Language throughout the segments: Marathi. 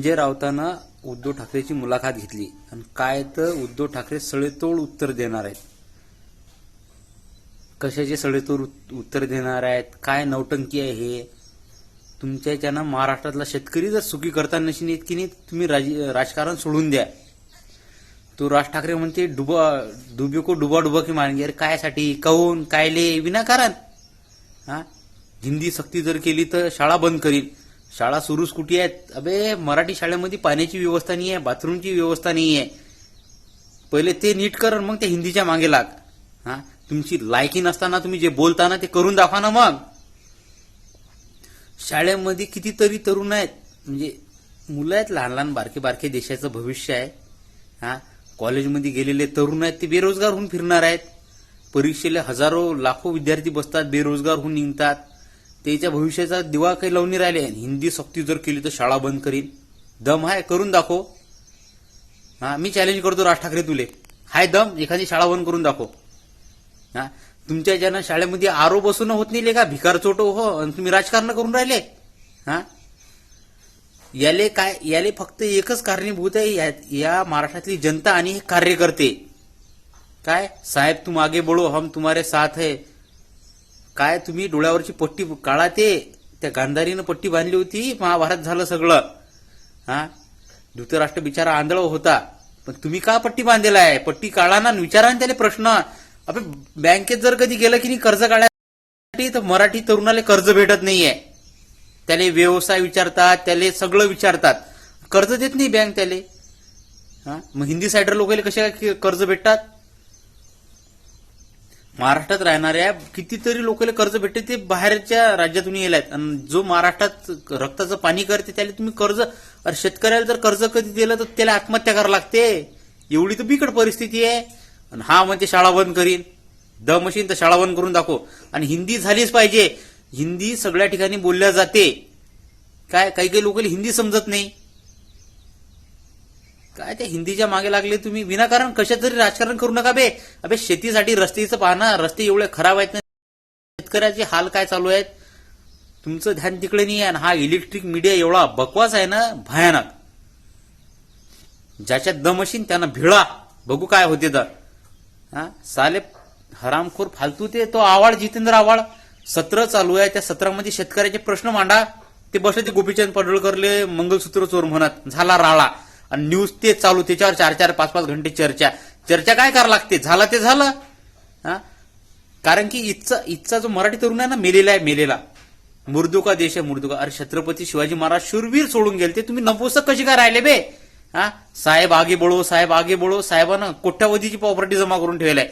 संजय राऊतांना उद्धव ठाकरेची मुलाखत घेतली. आणि काय तर उद्धव ठाकरे सडेतोड उत्तर देणार आहेत. कशाचे सडेतोड उत्तर देणार आहेत? काय नौटंकी आहे हे? तुमच्या याच्यानं महाराष्ट्रातला शेतकरी जर सुखी करता नशी नाहीत की नाही तुम्ही राजकारण सोडून द्या. तो राज ठाकरे म्हणते डुबा डुबे को डुबा डुबा की मारेंगे अरे कायसाठी काऊन? कायले विनाकारण. हा? हिंदी सक्ती जर केली तर शाळा बंद करील शाळा सुरूच कुठे आहेत? अबे मराठी शाळेमध्ये पाण्याची व्यवस्था नाही आहे बाथरूमची व्यवस्था नाही आहे पहिले ते नीट कर मग त्या हिंदीच्या मागे लाग. हा? तुमची लायकी नसताना तुम्ही जे बोलता ना ते करून दाखवा ना मग. शाळेमध्ये कितीतरी तरुण आहेत. म्हणजे मुलं आहेत लहान लहान बारके बारके देशाचं भविष्य आहे. हा? कॉलेजमध्ये गेलेले तरुण आहेत ते बेरोजगार होऊन फिरणार आहेत. परीक्षेला हजारो लाखो विद्यार्थी बसतात बेरोजगार होऊन निघतात. त्याच्या भविष्याचा दिवा काही लावून राहिले. हिंदी सक्ती जर केली तर शाळा बंद करीन. दम आहे करून दाखव. हा मी चॅलेंज करतो राज ठाकरे तुले. हाय दम एखादी शाळा बंद करून दाखव. हा तुमच्या ज्यांना शाळेमध्ये आरो बसून होत नाही का? भिकार चोटो हो आणि तुम्ही राजकारण करून राहिले? हा? याले काय याले फक्त एकच कारणीभूत आहे या, या महाराष्ट्रातली जनता आणि हे कार्यकर्ते. काय? साहेब तुम आगे बोलो हम तुम्हारे साथ है. काय तुम्ही डोळ्यावरची पट्टी काढा ते. त्या गांधारीनं पट्टी बांधली होती महाभारत झालं सगळं. हा? धृतराष्ट्र बिचारा आंधळ होता. पण तुम्ही का पट्टी बांधलेला आहे पट्टी काढा ना विचारा ना त्याला प्रश्न. आपण बँकेत जर कधी गेलं की नाही कर्ज काढायसाठी तर मराठी तरुणाला कर्ज भेटत नाहीये. त्याले व्यवसाय विचारतात त्याले सगळं विचारतात. कर्ज देत नाही बँक त्याले. हा? मग हिंदी सायडर लोकांना कशा काय कर्ज भेटतात? महाराष्ट्रात राहणाऱ्या कितीतरी लोकांना कर्ज भेटते ते बाहेरच्या राज्यातून येलात आणि जो महाराष्ट्रात रक्ताचं पाणी करते त्याला तुम्ही कर्ज अरे शेतकऱ्याला जर कर्ज कधी दिलं तर त्याला आत्महत्या करावं लागते. एवढी तर बिकट परिस्थिती आहे. आणि हा म्हणते शाळा बंद करीन. द मशीन तर शाळा बंद करून दाखव. आणि हिंदी झालीच पाहिजे. हिंदी सगळ्या ठिकाणी बोलल्या जाते. काय काही काही लोकांना हिंदी समजत नाही. काय त्या हिंदीच्या मागे लागले तुम्ही? विनाकारण कशा तरी राजकारण करू नका बे. अबे शेतीसाठी रस्तेचं पाहना रस्ते एवढे खराब आहेत ना. शेतकऱ्याचे हाल काय चालू आहेत? तुमचं ध्यान तिकडे नाही आहे हा इलेक्ट्रिक मीडिया एवढा बकवास आहे ना भयानक. ज्याच्यात दम असेल त्यांना भिळा बघू काय होते तर. हा? साले हरामखोर फालतू ते. तो आवाड जितेंद्र आवाड. सत्र चालू आहे. त्या सत्रामध्ये शेतकऱ्याचे प्रश्न मांडा. ते बसले ते गोपीचंद पडळकरले मंगलसूत्र चोर म्हणत. झाला राळा. आणि न्यूज तेच चालू त्याच्यावर चार चार पाच पाच घंटे चर्चा. चर्चा काय करावं लागते? झालं ते झालं. हा? कारण की इथचा इथचा जो मराठी तरुण आहे ना मेलेला आहे मेलेला. मुर्दुका देश आहे मुर्दुका. अरे छत्रपती शिवाजी महाराज शूरवीर सोडून गेले ते. तुम्ही नपुसक कशी काय राहिले बे? हा? साहेब आगे बळो साहेब आगे बळो साहेबानं कोट्यावधीची प्रॉपर्टी जमा करून ठेवलाय.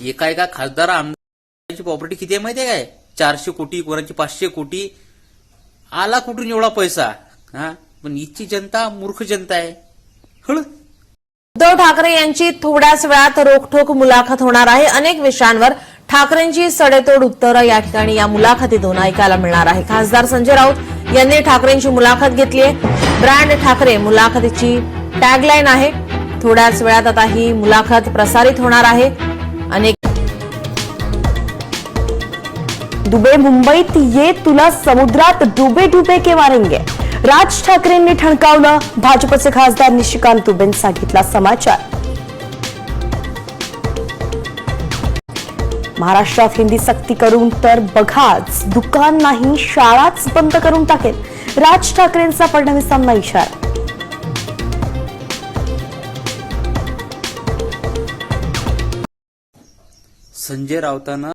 एका एका खासदार आमदाराची प्रॉपर्टी किती आहे माहितीये काय? चारशे कोटी कोणाची पाचशे कोटी. आला कुठून एवढा पैसा? हा? पण इथची जनता मूर्ख जनता आहे. हळ. उद्धव ठाकरे यांची थोड्याच वेळात रोखठोक मुलाखत होणार आहे. अनेक विषयांवर ठाकरेंची सडेतोड उत्तरं या ठिकाणी या मुलाखतीतून ऐकायला मिळणार आहे. खासदार संजय राऊत यांनी ठाकरेंची मुलाखत घेतली आहे. ब्रँड ठाकरे मुलाखतीची टॅगलाईन आहे. थोड्याच वेळात आता ही मुलाखत प्रसारित होणार आहे. अनेक दुबे मुंबईत ये तुला समुद्रात डुबे डुबे के मारेंगे राज ठाकरेंनी ठणकावलं. भाजपचे खासदार निशिकांत दुबेन सांगितला समाचार. महाराष्ट्रात हिंदी सक्ती करून तर बघाच दुकान नाही शाळाच बंद करून टाकेल. राज ठाकरेंचा फडणवीसांना इशारा. संजय रावतांना